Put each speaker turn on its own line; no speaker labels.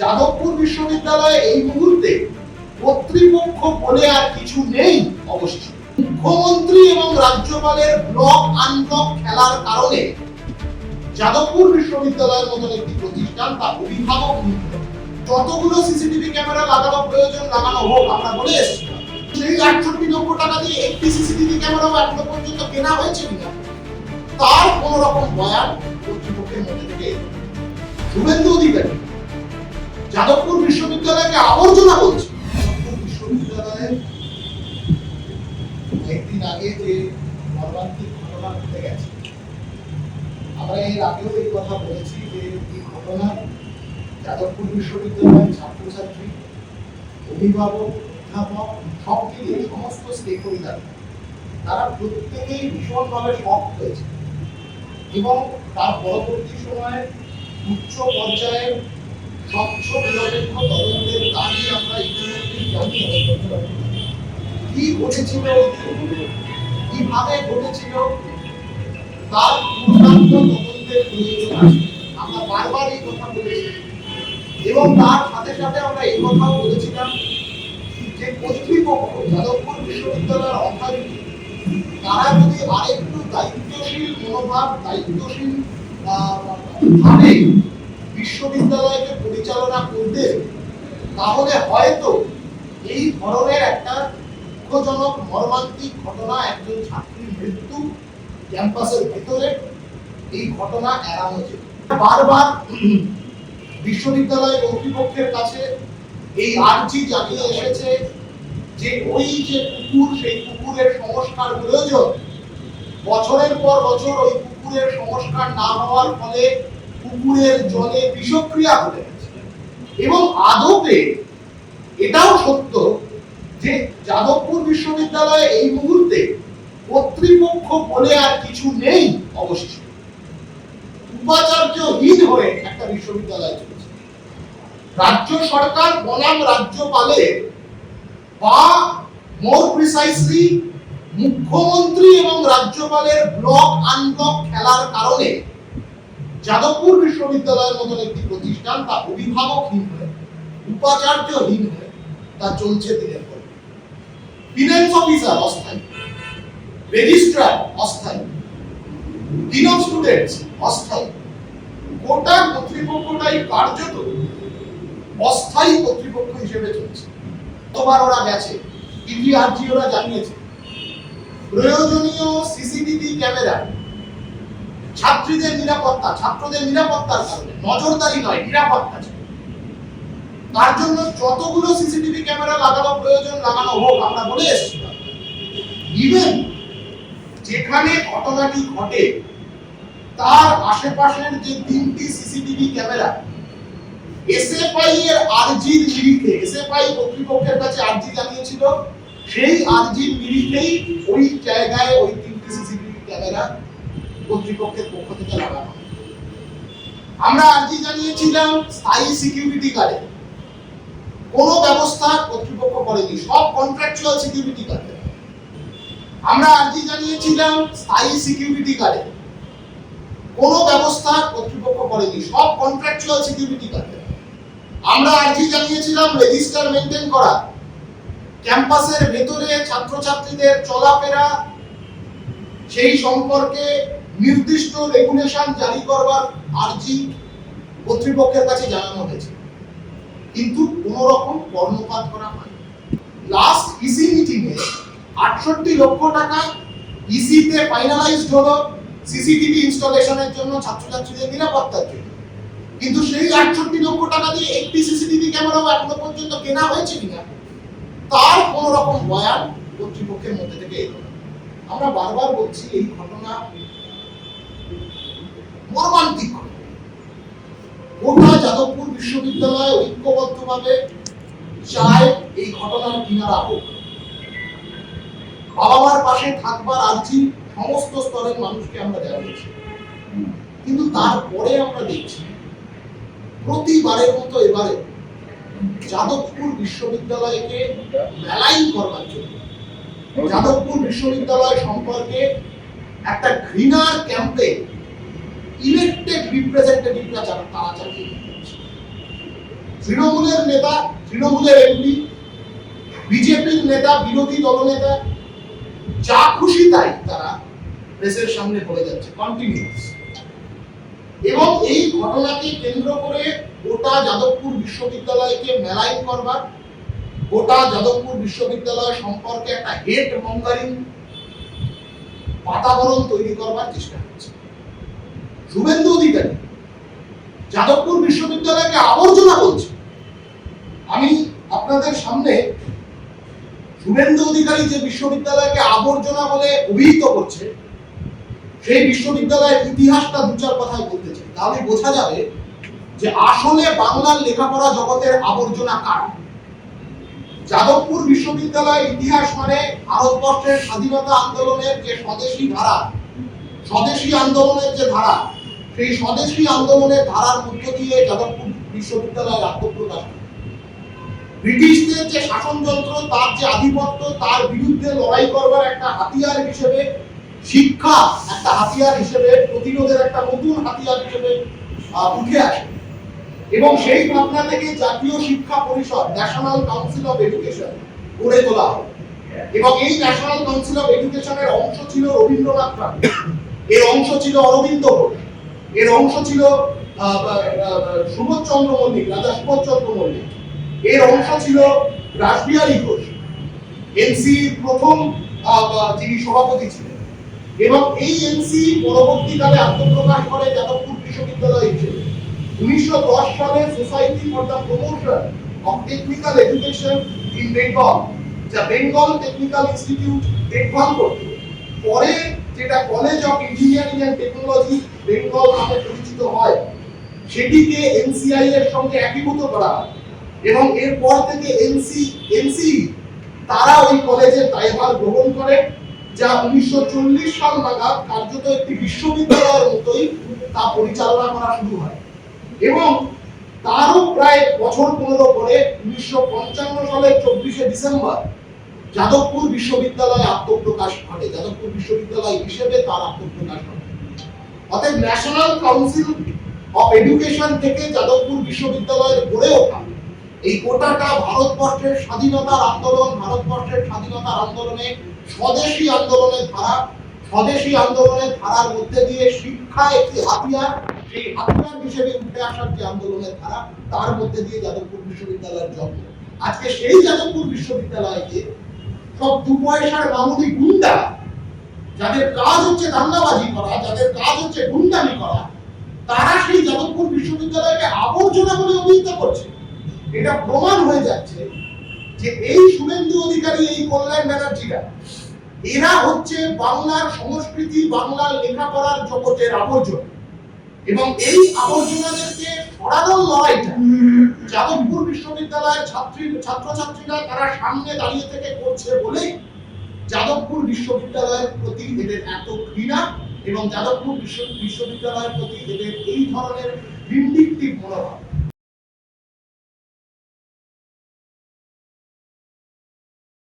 যাদবপুর বিশ্ববিদ্যালয়ে এই মুহূর্তে কর্তৃপক্ষ বলে আর কিছু নেই অবশিষ্ট মুখ্যমন্ত্রী এবং রাজ্যপালের ব্লক আনব্লক খেলার কারণে যাদবপুর বিশ্ববিদ্যালয়ের মতন একটি প্রতিষ্ঠান তার অভিভাবক যতগুলো সিসিটিভি ক্যামেরা লাগানো প্রয়োজন লাগানো হোক, আমরা বলে এসেছি। সেই আটষট্টি লক্ষ টাকা দিয়ে একটি সিসিটিভি ক্যামেরাও এখনও পর্যন্ত কেনা হয়েছে কিনা, তার কোন রকম বয়ান কর্তৃপক্ষের মধ্যে থেকে। শুভেন্দু অধিকারী যাদবপুর বিশ্ববিদ্যালয়কে আবর্জনা বলছে। আগে যে মর্মান্তিক ঘটনা ঘটে গেছে, আমরা এর আগেও এই কথা বলেছি যে এই ঘটনা যাদবপুর বিশ্ববিদ্যালয়ের ছাত্রছাত্রী, অভিভাবক, অধ্যাপক সব মিলিয়ে সমস্ত স্টেক হোল্ডার তারা প্রত্যেকেই ভীষণভাবে শক হয়েছে এবং তার পরবর্তী সময়ে উচ্চ পর্যায়ের স্বচ্ছ নিরপেক্ষ কি ঘটেছিল? কীভাবে তার পূর্ণাঙ্গ আমরা বারবার এই কথা বলেছি। এবং তার সাথে সাথে আমরা এই কথাও বলেছিলাম যে কর্তৃপক্ষ, যাদবপুর বিশ্ববিদ্যালয়ের অথরিটি তারা যদি আরেকটু দায়িত্বশীল মনোভাব, দায়িত্বশীল ভাবে বিশ্ববিদ্যালয়কে পরিচালনা করতে তাহলে হয়তো এই ধরনের একটা দুঃখজনক মর্মান্তিক ঘটনা, একজন ছাত্রীর মৃত্যু ক্যাম্পাসের ভেতরে, এই ঘটনা এড়ানো যেত বারবার বিশ্ববিদ্যালয় কর্তৃপক্ষের কাছে এই আর্জি জানিয়ে এসেছে যে ওই যে পুকুর সেই পুকুরের সংস্কার প্রয়োজন, বছরের পর বছর ওই পুকুরের সংস্কার না হওয়ার ফলে পুকুরের জলে বিষক্রিয়া গেছে এবং আদপে এটাও সত্য যে যাদবপুর বিশ্ববিদ্যালয়ে এই মুহূর্তে কর্তৃপক্ষ বলে আর কিছু নেই অবশিষ্ট উপাচার্যহীন হয়ে একটা বিশ্ববিদ্যালয় চলছে। রাজ্য সরকার বনাম রাজ্যপালের বা মোর প্রিসাইসলি মুখ্যমন্ত্রী এবং রাজ্যপালের ব্লক আনব্লক খেলার কারণে যাদবপুর বিশ্ববিদ্যালয়ের মতন একটি প্রতিষ্ঠান তা অভিভাবকহীন হয়ে উপাচার্যহীন হয়ে, তা চলছে দিনের পর। ফিনান্স অফিসার অস্থায়ী রেজিস্ট্রার অস্থায়ী ডিন অফ স্টুডেন্টস অস্থায়ী গোটা কর্তৃপক্ষটাই কার্যত অস্থায়ী কর্তৃপক্ষ হিসেবে চলছে তোমার ওরা গেছে টিভিআরজি ওরা জানিয়েছে প্রয়োজনীয় সিসিটিভি ক্যামেরা ছাত্রীদের নিরাপত্তা, ছাত্রদের নিরাপত্তার কারণে। নজরদারি নয়, নিরাপত্তা তার জন্য যতগুলো সিসিটিভি ক্যামেরা লাগানো প্রয়োজন, লাগানো হোক, আমরা বলে এসেছিলাম যেখানে ঘটনাটি ঘটে, তার আশেপাশের যে তিনটি সিসিটিভি ক্যামেরা, এসএফআই এর আরজির নিরিখে এসএফআই কর্তৃপক্ষের কাছে আরজি জানিয়েছিল, সেই আরজির নিরিখেই ওই জায়গায় ওই তিনটি সিসিটিভি ক্যামেরা কর্তৃপক্ষের পক্ষ থেকে লাগানো। আমরা আরজি জানিয়েছিলাম স্থায়ী সিকিউরিটি গার্ডে কোনো ব্যবস্থা কর্তৃপক্ষ করেনি, সব কন্ট্রাকচুয়াল সিকিউরিটি গার্ডে আমরা আরজি জানিয়েছিলাম স্থায়ী সিকিউরিটি গার্ডে কোনো ব্যবস্থা কর্তৃপক্ষ করেনি, সব কন্ট্রাকচুয়াল সিকিউরিটি গার্ডে আমরা আরজি জানিয়েছিলাম রেজিস্টার মেনটেন করা। ক্যাম্পাসের ভেতরে ছাত্রছাত্রীদের চলাফেরা, সেই সম্পর্কে নির্দিষ্ট রেগুলেশন জারি করবার আর্জি কর্তৃপক্ষের কাছে জানানো হয়েছে। কিন্তু কোন রকম কর্ণপাত করা হয় লাস্ট ইসি মিটিং এ আটষট্টি লক্ষ টাকা ইসিতে ফাইনালাইজড হলো সিসিটিভি ইনস্টলেশনের জন্য ছাত্রছাত্রীদের নিরাপত্তার জন্য। কিন্তু সেই আটষট্টি লক্ষ টাকা দিয়ে একটি সিসিটিভি ক্যামেরাও এখনও পর্যন্ত কেনা হয়েছে কিনা, তার কোন রকম বয়ান কর্তৃপক্ষের মধ্যে থেকে এলো আমরা বারবার বলছি, এই ঘটনা গোটা যাদবপুর বিশ্ববিদ্যালয় ঐক্যবদ্ধভাবে চায় এই ঘটনার কিনারা হোক। বাবা মার পাশে থাকবার আর্জি সমস্ত স্তরের মানুষকে আমরা জানিয়েছি। কিন্তু তারপরে আমরা দেখছি, প্রতিবারের মতো এবারে যাদবপুর বিশ্ববিদ্যালয়কে মেলাইন করবার জন্য, যাদবপুর বিশ্ববিদ্যালয় সম্পর্কে একটা ঘৃণার ক্যাম্পে ইলেক্টেড রিপ্রেজেন্টেটিভরা যারা, তারা দিচ্ছে তৃণমূলের নেতা, তৃণমূলের এমপি, বিজেপির নেতা, বিরোধী দলনেতা, যা খুশি তাই তারা প্রেসের সামনে বলে যাচ্ছে কন্টিনিউস এবং এই ঘটনাকে কেন্দ্র করে গোটা যাদবপুর বিশ্ববিদ্যালয়কে মেলাইন করবার, গোটা যাদবপুর বিশ্ববিদ্যালয় সম্পর্কে একটা হেট মঙ্গারিং বাতাবরণ তৈরি করবার চেষ্টা করছে শুভেন্দু অধিকারী যাদবপুর বিশ্ববিদ্যালয়কে আবর্জনা আমি আপনাদের সামনে অধিকারী যে বিশ্ববিদ্যালয়কে আবর্জনা বলে অভিহিত করছে, সেই বিশ্ববিদ্যালয়ের ইতিহাসটা দু চার কথায় বলতে চাই। তাহলে বোঝা যাবে যে আসলে বাংলার লেখাপড়া জগতের আবর্জনা কার? যাদবপুর বিশ্ববিদ্যালয়ের ইতিহাস মানে ভারতবর্ষের স্বাধীনতা আন্দোলনের যে স্বদেশী ধারা, স্বদেশী আন্দোলনের যে ধারা সেই স্বদেশী আন্দোলনের ধারার মধ্য দিয়ে যাদবপুর বিশ্ববিদ্যালয়ের আত্মপ্রকাশ। ব্রিটিশদের যে শাসনযন্ত্র, তার যে আধিপত্য, তার বিরুদ্ধে লড়াই করবার একটা হাতিয়ার হিসেবে, শিক্ষা একটা হাতিয়ার হিসেবে, প্রতিরোধের একটা নতুন হাতিয়ার হিসেবে উঠে আসে। এবং সেই ভাবনা থেকে জাতীয় শিক্ষা পরিষদ ন্যাশনাল কাউন্সিল অফ এডুকেশন গড়ে তোলা হয়। এবং এই ন্যাশনাল কাউন্সিল অফ এডুকেশনের অংশ ছিল রবীন্দ্রনাথ ঠাকুর। এর অংশ ছিল অরবিন্দ ঘোষ এর অংশ ছিল সুবোধচন্দ্র মল্লিক, রাজা সুবোধচন্দ্র মল্লিক। এর অংশ ছিল রাসবিহারী ঘোষ। এনসি প্রথম যিনি সভাপতি ছিলেন। এবং এই এনসি পরবর্তীকালে আত্মপ্রকাশ করে যাদবপুর বিশ্ববিদ্যালয় হিসেবে। উনিশশো দশ সালে society for the promotion of technical education in Bengal যা বেঙ্গল টেকনিক্যাল ইনস্টিটিউট দেখভাল করত। পরে যেটা college of engineering and technology Bengal নামে পরিচিত হয়, সেটিকে এনসিআই এর সঙ্গে একীভূত করা হয়। এবং এরপর থেকে এনসি এনসি তারা ওই কলেজের দায়ভার গ্রহণ করে, যা উনিশশো চল্লিশ সাল নাগাদ কার্যত একটি বিশ্ববিদ্যালয়ের মতোই তা পরিচালনা করা শুরু হয়। এবং তারও প্রায় বছর পনেরো পরে উনিশশো পঞ্চান্ন সালের চব্বিশে ডিসেম্বর যাদবপুর বিশ্ববিদ্যালয়ে আত্মপ্রকাশ ঘটে। যাদবপুর বিশ্ববিদ্যালয় হিসেবে তার আত্মপ্রকাশ ঘটে। অতএব ন্যাশনাল কাউন্সিল অফ এডুকেশন থেকে যাদবপুর বিশ্ববিদ্যালয়ের গড়ে ওঠা। এই গোটাটা ভারতবর্ষের স্বাধীনতার আন্দোলন, ভারতবর্ষের স্বাধীনতার আন্দোলনে, স্বদেশী আন্দোলনের ধারা, স্বদেশী আন্দোলনের ধারার মধ্যে দিয়ে শিক্ষা একটি হাতিয়ার। সেই হাতিয়ার হিসেবে উঠে আসার যে আন্দোলনের ধারা, তার মধ্যে দিয়ে যাদবপুর বিশ্ববিদ্যালয়ের জন্ম। আজকে সেই যাদবপুর বিশ্ববিদ্যালয়কে সব দু পয়সার মামুলি গুন্ডা যাদের কাজ হচ্ছে দাঙ্গাবাজি করা, যাদের কাজ হচ্ছে গুন্ডামি করা, তারা সেই যাদবপুর বিশ্ববিদ্যালয়কে আবর্জনা বলে অভিহিত করছে। এটা প্রমাণ হয়ে যাচ্ছে যে এই শুভেন্দু অধিকারী, এই কল্যাণ ব্যানার্জিরা, এরা হচ্ছে বাংলার সংস্কৃতি, বাংলার লেখাপড়ার জগতের আবর্জনা। এবং এই আবর্জনাদেরকে সরানোর লড়াইটা যাদবপুর বিশ্ববিদ্যালয়ের ছাত্রী ছাত্রছাত্রীরা তারা সামনে দাঁড়িয়ে থেকে করছে বলেই যাদবপুর বিশ্ববিদ্যালয়ের প্রতি এদের এত ঘৃণা এবং যাদবপুর বিশ্ব বিশ্ববিদ্যালয়ের প্রতি এদের এই ধরনের ভিন্ডিকটিভ মনোভাব।